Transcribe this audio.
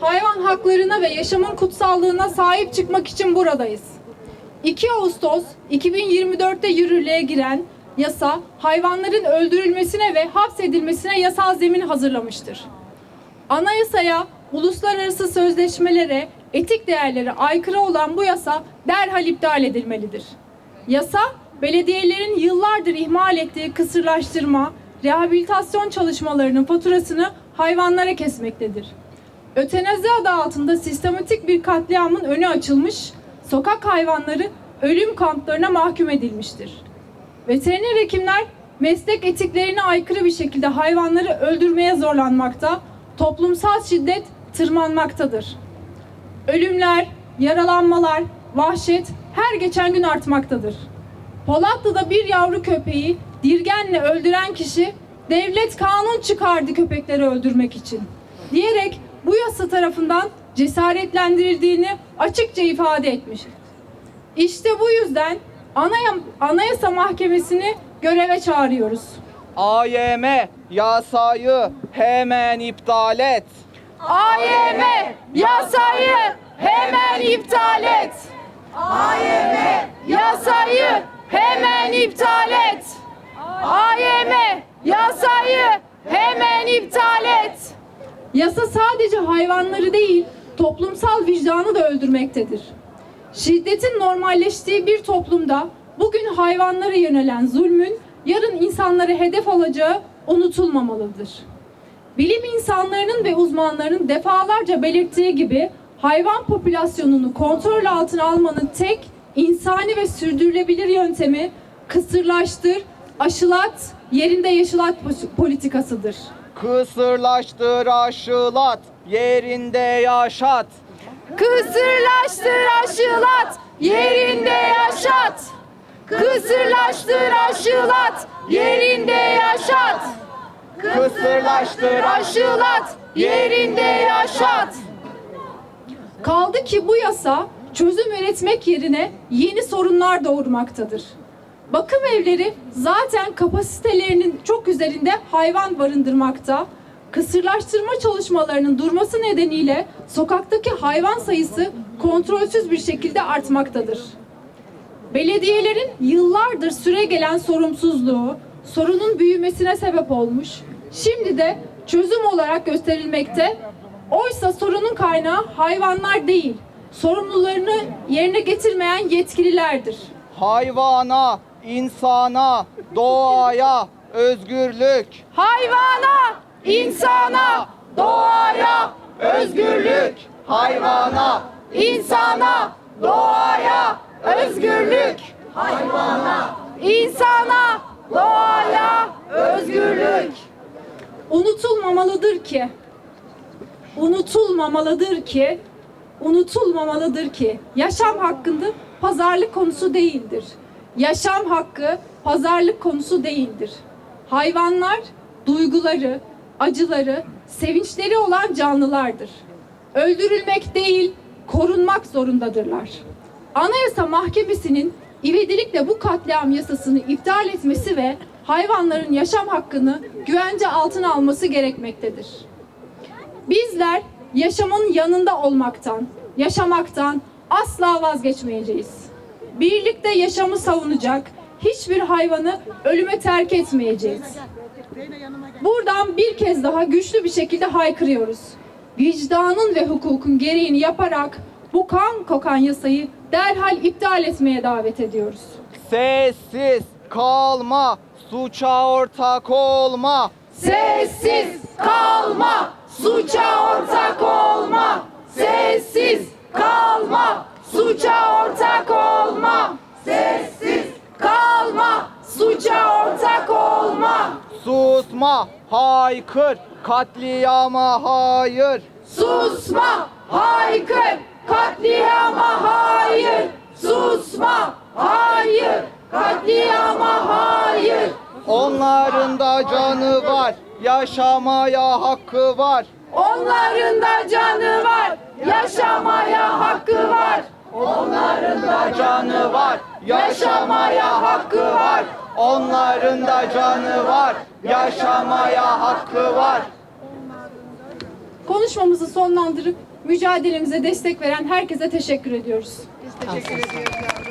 hayvan haklarına ve yaşamın kutsallığına sahip çıkmak için buradayız. 2 Ağustos 2024'te yürürlüğe giren yasa hayvanların öldürülmesine ve hapsedilmesine yasal zemin hazırlamıştır. Anayasaya, uluslararası sözleşmelere, etik değerlere aykırı olan bu yasa derhal iptal edilmelidir. Yasa, belediyelerin yıllardır ihmal ettiği kısırlaştırma, rehabilitasyon çalışmalarının faturasını hayvanlara kesmektedir. Ötenazi adı altında sistematik bir katliamın önü açılmış, sokak hayvanları ölüm kamplarına mahkum edilmiştir. Veteriner hekimler meslek etiklerine aykırı bir şekilde hayvanları öldürmeye zorlanmakta, toplumsal şiddet tırmanmaktadır. Ölümler, yaralanmalar, vahşet her geçen gün artmaktadır. Polatlı'da bir yavru köpeği dirgenle öldüren kişi devlet kanun çıkardı köpekleri öldürmek için diyerek bu yasa tarafından cesaretlendirildiğini açıkça ifade etmiş. İşte bu yüzden Anaya- Anayasa Mahkemesi'ni göreve çağırıyoruz. AYM yasayı hemen iptal et. AYM yasayı hemen iptal et. AYM yasayı hemen iptal et. AYM yasayı hemen iptal et. Yasa sadece hayvanları değil, toplumsal vicdanı da öldürmektedir. Şiddetin normalleştiği bir toplumda bugün hayvanlara yönelen zulmün yarın insanları hedef alacağı unutulmamalıdır. Bilim insanlarının ve uzmanlarının defalarca belirttiği gibi hayvan popülasyonunu kontrol altına almanın tek insani ve sürdürülebilir yöntemi kısırlaştır, aşılat, yerinde yaşılat politikasıdır. Kısırlaştır aşılat, yerinde yaşat. Kısırlaştır aşılat, yerinde yaşat. Kısırlaştır aşılat, yerinde yaşat. Kısırlaştır Aşılat, yerinde yaşat. Kaldı ki bu yasa çözüm üretmek yerine yeni sorunlar doğurmaktadır. Bakım evleri zaten kapasitelerinin çok üzerinde hayvan barındırmakta. Kısırlaştırma çalışmalarının durması nedeniyle sokaktaki hayvan sayısı kontrolsüz bir şekilde artmaktadır. Belediyelerin yıllardır süre gelen sorumsuzluğu sorunun büyümesine sebep olmuş. Şimdi de çözüm olarak gösterilmekte. Oysa sorunun kaynağı hayvanlar değil, sorumlularını yerine getirmeyen yetkililerdir. Hayvana, insana, doğaya, özgürlük. Hayvana, insana, doğaya, özgürlük. Hayvana, İnsana, doğaya, özgürlük. Hayvana, insana, doğaya, özgürlük. Unutulmamalıdır ki, unutulmamalıdır ki, unutulmamalıdır ki yaşam hakkında pazarlık konusu değildir. Yaşam hakkı pazarlık konusu değildir. Hayvanlar duyguları, acıları, sevinçleri olan canlılardır. Öldürülmek değil, korunmak zorundadırlar. Anayasa Mahkemesi'nin ivedilikle bu katliam yasasını iptal etmesi ve hayvanların yaşam hakkını güvence altına alması gerekmektedir. Bizler yaşamın yanında olmaktan, yaşamaktan asla vazgeçmeyeceğiz. Birlikte yaşamı savunacak, hiçbir hayvanı ölüme terk etmeyeceğiz. Buradan bir kez daha güçlü bir şekilde haykırıyoruz. Vicdanın ve hukukun gereğini yaparak bu kan kokan yasayı derhal iptal etmeye davet ediyoruz. sessiz kalma, suça ortak olma. Sessiz kalma, suça ortak olma. Sessiz kalma, suça ortak olma. Sessiz kalma, suça ortak olma. Susma, haykır, katliama hayır. Susma, haykır, katliama hayır. Susma, hayır, katliama hayır. Onların da canı var, yaşamaya hakkı var. Onların da canı var, yaşamaya hakkı var. Onların da canı var, yaşamaya hakkı var. Onların da canı var, yaşamaya hakkı var. Konuşmamızı sonlandırıp mücadelemize destek veren herkese teşekkür ediyoruz. Biz teşekkür ediyoruz.